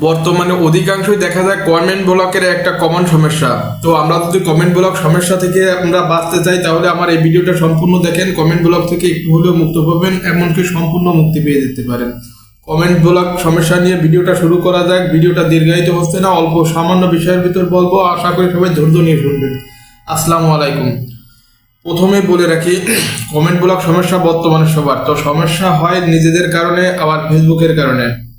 বর্তমানে অধিকাংশই দেখা যায় কমেন্ট ব্লকের একটা কমন সমস্যা। তো আমরা যদি কমেন্ট ব্লক সমস্যা থেকে আমরা বাঁচতে চাই, তাহলে আমার এই ভিডিওটা সম্পূর্ণ দেখেন। কমেন্ট ব্লক থেকে একটু হলেও মুক্ত পাবেন এমনকি সম্পূর্ণ মুক্তি পেয়ে যেতে পারেন। কমেন্ট ব্লক সমস্যা নিয়ে ভিডিওটা শুরু করা যাক। ভিডিওটা দীর্ঘায়িত হচ্ছে না, অল্প সামান্য বিষয়ের ভিতর বলব। আশা করি সবাই ধৈর্য নিয়ে শুনবেন। আসসালামু আলাইকুম। প্রথমে বলে রাখি কমেন্ট ব্লক সমস্যা বর্তমানে সবার। তো সমস্যা হয় নিজেদের কারণে, আবার ফেসবুকের কারণে।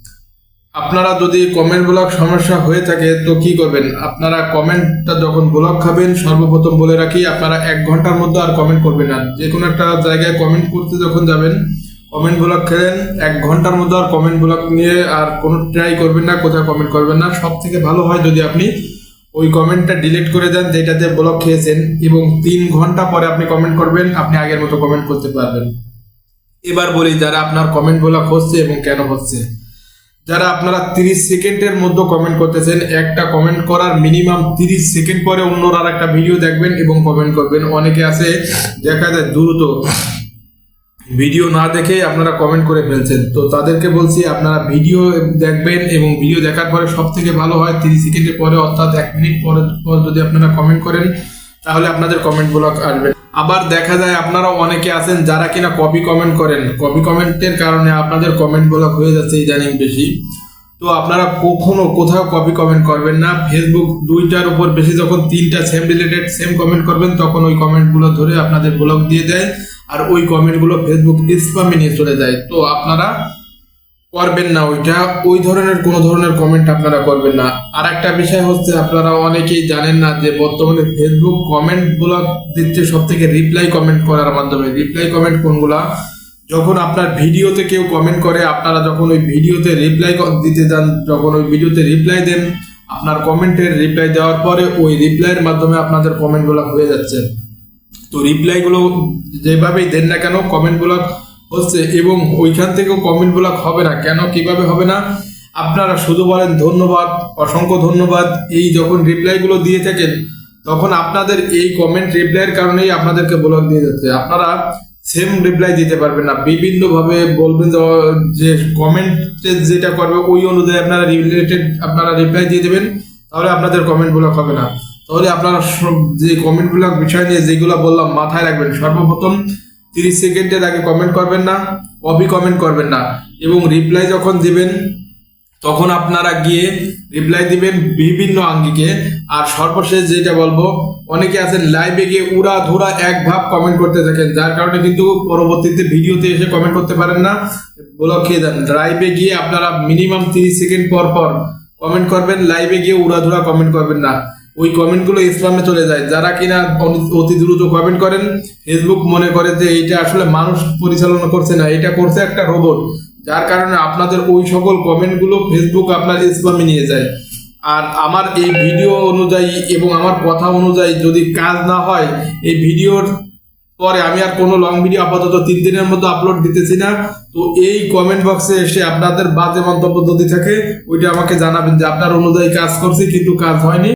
আপনারা যদি কমেন্ট ব্লক সমস্যা হয়ে থাকে, তো কি করবেন? আপনারা কমেন্টটা যখন ব্লক খাবেন, সর্বপ্রথম বলে রাখি, আপনারা এক ঘণ্টার মধ্যে আর কমেন্ট করবেন না। যে কোনো একটা জায়গায় কমেন্ট করতে যখন যাবেন কমেন্ট ব্লক খেলেন, এক ঘণ্টার মধ্যে আর কমেন্ট ব্লক নিয়ে আর কোনো ট্রাই করবেন না, কোথাও কমেন্ট করবেন না। সব থেকে ভালো হয় যদি আপনি ওই কমেন্টটা ডিলিট করে দেন যেটা যেটাতে ব্লক খেয়েছেন, এবং তিন ঘণ্টা পরে আপনি কমেন্ট করবেন, আপনি আগের মতো কমেন্ট করতে পারবেন। এবার বলি, যারা আপনার কমেন্ট ব্লক হচ্ছে এবং কেন হচ্ছে? যারা আপনারা তিরিশ সেকেন্ডের মধ্যে কমেন্ট করতেছেন, একটা কমেন্ট করার মিনিমাম তিরিশ সেকেন্ড পরে অন্যরা আর একটা ভিডিও দেখবেন এবং কমেন্ট করবেন। অনেকে আছে, দেখা যায় দ্রুত ভিডিও না দেখে আপনারা কমেন্ট করে ফেলছেন। তো তাদেরকে বলছি, আপনারা ভিডিও দেখবেন এবং ভিডিও দেখার পরে সব থেকে ভালো হয় তিরিশ সেকেন্ডের পরে, অর্থাৎ এক মিনিট পরে পর যদি আপনারা কমেন্ট করেন, তাহলে আপনাদের কমেন্ট ব্লক আসবে আবার দেখা যায় আপনারা অনেকে আছেন যারা কিনা কপি কমেন্ট করেন। কপি কমেন্টের কারণে আপনাদের কমেন্ট হয়ে যাচ্ছে ইদানিং বেশি। তো আপনারা কখনো কোথাও কপি কমেন্ট করবেন না। ফেসবুক দুইটার উপর বেশি যখন তিনটা সেম রিলেটেড সেম কমেন্ট করবেন, তখন ওই কমেন্টগুলো ধরে আপনাদের ব্লক দিয়ে দেয়। আর ওই কমেন্টগুলো ফেসবুক স্প্যামে নিয়ে চলে যায়। তো আপনারা করবেন না ওইটা, ওই ধরনের কোনো ধরনের কমেন্ট আপনারা করবেন না। আর একটা বিষয় হচ্ছে, আপনারা অনেকেই জানেন না যে বর্তমানে ফেসবুক কমেন্ট ব্লক দিচ্ছে সব থেকে রিপ্লাই কমেন্ট করার মাধ্যমে। রিপ্লাই কমেন্ট কোনগুলা? যখন আপনার ভিডিওতে কেউ কমেন্ট করে, আপনারা যখন ওই ভিডিওতে রিপ্লাই দিতে যান, যখন ওই ভিডিওতে রিপ্লাই দেন, আপনার কমেন্টের রিপ্লাই দেওয়ার পরে ওই রিপ্লাইয়ের মাধ্যমে আপনাদের কমেন্টগুলো হয়ে যাচ্ছে। তো রিপ্লাইগুলো যেভাবেই দেন না কেন কমেন্ট ব্লক হচ্ছে এবং ওইখান থেকেও কমেন্ট ব্লক হবে না। কেন, কীভাবে হবে না? আপনারা শুধু বলেন ধন্যবাদ, অসংখ্য ধন্যবাদ। এই যখন রিপ্লাইগুলো দিয়ে থাকেন, তখন আপনাদের এই কমেন্ট রিপ্লাইয়ের কারণেই আপনাদেরকে ব্লক দিয়ে যাচ্ছে আপনারা সেম রিপ্লাই দিতে পারবেন না। বিভিন্নভাবে বলবেন যে- কমেন্টে যেটা করবে, ওই অনুযায়ী আপনারা রিলেটেড আপনারা রিপ্লাই দিয়ে দেবেন, তাহলে আপনাদের কমেন্ট ব্লক হবে না। তাহলে আপনারা যে কমেন্ট ব্লক বিষয় নিয়ে যেগুলো বললাম, মাথায় রাখবেন। সর্বপ্রথম তিরিশ সেকেন্ডের আগে কমেন্ট করবেন না কপি কমেন্ট করবেন না। এবং রিপ্লাই যখন দিবেন, তখন আপনারা গিয়ে রিপ্লাই দিবেন বিভিন্ন আঙ্গিকে। আর সর্বশেষ যেটা বলব, অনেকে আছেন লাইভে গিয়ে উড়া ধুরা এক ভাব কমেন্ট করতে থাকেন, যার কারণে কিন্তু পরবর্তীতে ভিডিওতে এসে কমেন্ট করতে পারেন না। ব্লক দেন। লাইভে গিয়ে আপনারা মিনিমাম তিরিশ সেকেন্ড পর পর কমেন্ট করবেন লাইভে গিয়ে উড়া ধুরা কমেন্ট করবেন না। ওই কমেন্টগুলো ইসলামে চলে যায়। যারা কিনা অতি দ্রুত কমেন্ট করেন ফেসবুক মনে করে যে এটা আসলে মানুষ পরিচালনা করছে না, এটা করছে একটা রোবট যার কারণে আপনাদের ওই সকল কমেন্টগুলো ফেসবুক আপনার ইসলামে নিয়ে যায়। আর আমার এই ভিডিও অনুযায়ী এবং আমার কথা অনুযায়ী যদি কাজ না হয়, এই ভিডিওর পরে আমি আর কোনো লং ভিডিও আপাতত তিন দিনের মধ্যে আপলোড দিতেছি না। তো এই কমেন্ট বক্সে এসে আপনাদের বাজে মন্তব্য যদি থাকে, ওইটা আমাকে জানাবেন যে আপনার অনুযায়ী কাজ করছি, কিন্তু কাজ হয়নি।